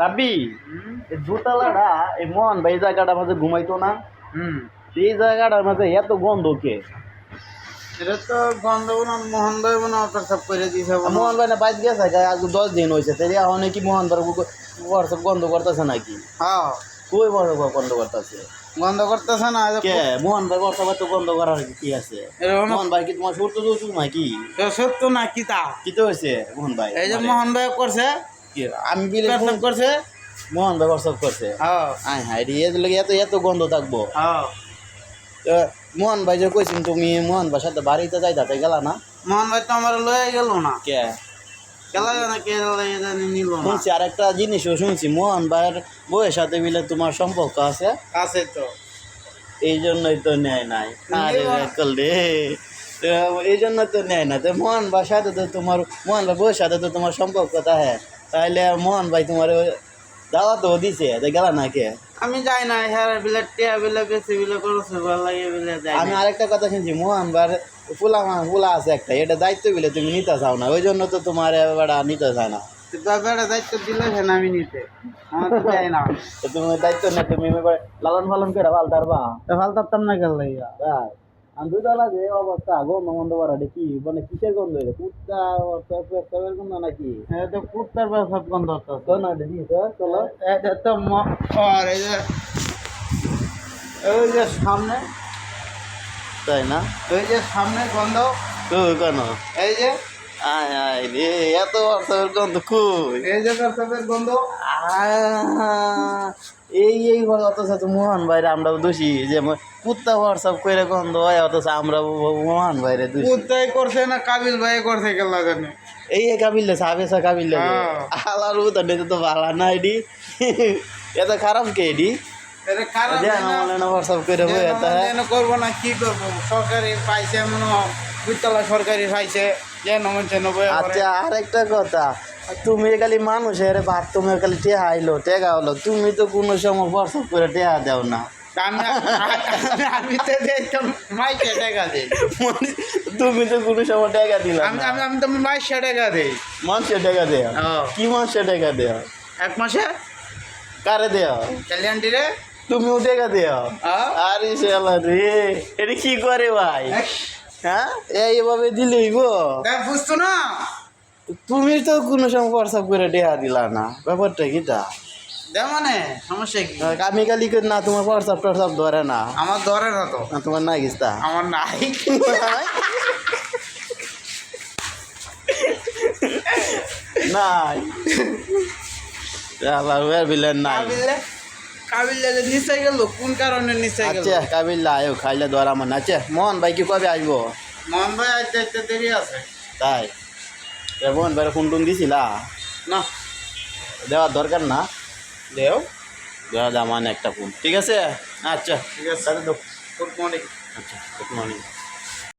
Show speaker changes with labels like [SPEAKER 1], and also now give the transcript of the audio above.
[SPEAKER 1] রাব্বি দোতলাটা এই মোহন ভাই এই জায়গাটার মাঝে ঘুমাইতো না।
[SPEAKER 2] হুম।
[SPEAKER 1] এই জায়গাটার মাঝে এত গন্ধ কে?
[SPEAKER 2] এটা তো গন্ধ না মোহন ভাই মনে অফার সব করে দিয়েছে
[SPEAKER 1] মোহন ভাই না বাইক গেছে আজ দশ দিন হয়েছে তাই এখন কি মোহন ভাই হোয়াটসঅ্যাপ বন্ধ করতেছে নাকি?
[SPEAKER 2] হ্যাঁ।
[SPEAKER 1] কই বড় বন্ধ করতেছে?
[SPEAKER 2] গন্ধ করতেছে না
[SPEAKER 1] কে? মোহন ভাই হোয়াটসঅ্যাপ তো বন্ধ করার কি আছে? মোহন ভাই কি তোমার সত্য দোষ নাকি?
[SPEAKER 2] তো সত্য না কি তা?
[SPEAKER 1] কি তো হয়েছে মোহন ভাই?
[SPEAKER 2] এই যে মোহন ভাই করছে
[SPEAKER 1] আমি বিলে
[SPEAKER 2] করছে?
[SPEAKER 1] মোহন ভাই করছে।
[SPEAKER 2] হ্যাঁ।
[SPEAKER 1] হায় এর লাগে এত এত গন্ধ থাকব।
[SPEAKER 2] হ্যাঁ।
[SPEAKER 1] মোহন ভাই যে কইছেন তুমি মোহন ভাই সাথে বাড়িতে যাইতা তাই গেলা না?
[SPEAKER 2] মোহন ভাই তো আমার লয়ে গেল না।
[SPEAKER 1] কে? শুনছি আর একটা জিনিসও শুনছি মোহন ভাইয়ের বউয়ের সাথে মিলে তোমার সম্পর্ক আছে?
[SPEAKER 2] আছে তো।
[SPEAKER 1] এই জন্যই তো নেয় নাই। আরে। রে। তো এই জন্য তো নেয় না। তো মোহন ভাইয়ের সাথে তো তোমার মোহন ভাই বউয়ের সাথে তো তোমার সম্পর্ক থাকে তাহলে মোহন ভাই তোমার দাওয়া তো দিছে গেলা না কে
[SPEAKER 2] আমি যাই না হ্যাঁ বিলে টিয়া বিলে বেশি বিলে করছে ভালো লাগে বিলে যাই
[SPEAKER 1] আমি আরেকটা কথা শুনছি মোহন ফুলা মা ফুলা আছে একটা এটা দায়িত্ব বিলে তুমি নিতে চাও না ওই জন্য তো তোমার এবার নিতে চায় না।
[SPEAKER 2] দায়িত্ব দিলে সে আমি নিতে। আমার তো যাই না।
[SPEAKER 1] তুমি দায়িত্ব না তুমি লালন পালন করে
[SPEAKER 2] তো ভালো থাকতাম না গেল
[SPEAKER 1] দুতলা যে অবস্থা। গন্ধ গন্ধ করাটা কি? মানে কিসের গন্ধ এটা? কুত্তা পেপের গন্ধ নাকি?
[SPEAKER 2] হ্যাঁ তো কুত্তার সব গন্ধ হতো
[SPEAKER 1] না এটা তো চলো।
[SPEAKER 2] এটা তো ম- আর এই যে ওই যে সামনে
[SPEAKER 1] তাই না?
[SPEAKER 2] ওই যে সামনে গন্ধ।
[SPEAKER 1] তো কেন?
[SPEAKER 2] এই যে
[SPEAKER 1] আয় আয় রে এত অর্থের গন্ধ কই?
[SPEAKER 2] এই যে সবের গন্ধ।
[SPEAKER 1] এই এই অথচ মোহন ভাইরে আমরা দোষী। যে কুত্তা হোয়াটসঅ্যাপ করে গন্ধ হয় অথচ আমরা মোহন ভাইরে দোষী।
[SPEAKER 2] কুত্তাই করছে না কাবিল ভাই করছে গেল জানি?
[SPEAKER 1] এই এ কাবিলে সাবে সা কাবিলে
[SPEAKER 2] হ্যাঁ।
[SPEAKER 1] আলার উতা নেতে তো ভালো না এডি এত খারাপ কে এডি হোয়াটসঅ্যাপ করে হ্যাঁ।
[SPEAKER 2] করব না কি করব? সরকারি পাইছে মনে হয় সরকারি পাইছে। যেন মনছে নব্বই
[SPEAKER 1] আচ্ছা কথা। তুমি খালি মানুষের ভাত তুমি খালি টেহা আইলো টেকা হলো। তুমি তো কোনো সময় হোয়াটসঅ্যাপ করে টেহা দাও না। মানে তুমি তো কোনো সময় টেকা দিলা
[SPEAKER 2] আমি আমি আমি তো মাইশে টাকা দিই।
[SPEAKER 1] মানুষের টেকা দেয়া? কি মানুষের টেকা দেয়া?
[SPEAKER 2] এক মাসে?
[SPEAKER 1] কারে
[SPEAKER 2] ক্যালিয়ান্টি রে।
[SPEAKER 1] তুমিও টেকা
[SPEAKER 2] আ?
[SPEAKER 1] আরে শালা রে এটা কি করে ভাই? হ্যাঁ? এইভাবে দিলেই গো
[SPEAKER 2] বুঝতো না?
[SPEAKER 1] তুমি তো কোনো সময় হোয়াটসঅ্যাপ করে টেহা দিলা না। ব্যাপারটা কি তা
[SPEAKER 2] দে মানে সমস্যা কি?
[SPEAKER 1] আমি কালি না তোমার হোয়াটসঅ্যাপ টোয়াটসঅ্যাপ ধরে না।
[SPEAKER 2] আমার ধরে না তো।
[SPEAKER 1] না তোমার
[SPEAKER 2] আমার নাই।
[SPEAKER 1] নাই। শালা বিলেন নাই।
[SPEAKER 2] কাবিলে কাবিলে যে নিচে গেল কোন কারণে নিচে গেল
[SPEAKER 1] আচ্ছা কাবিল্লা আয়ো খাইলে ধরা মনে আছে মোহন ভাই কি কবে আসব
[SPEAKER 2] মন ভাই আইতে আইতে দেরি আছে
[SPEAKER 1] তাই এ মোহন ভাইয়ের ফোন টোন দিছিলা
[SPEAKER 2] না
[SPEAKER 1] দেওয়ার দরকার না
[SPEAKER 2] দেও
[SPEAKER 1] দেওয়া দামান একটা ফোন ঠিক আছে আচ্ছা
[SPEAKER 2] ঠিক আছে
[SPEAKER 1] তাহলে তো
[SPEAKER 2] গুড মর্নিং
[SPEAKER 1] আচ্ছা গুড মর্নিং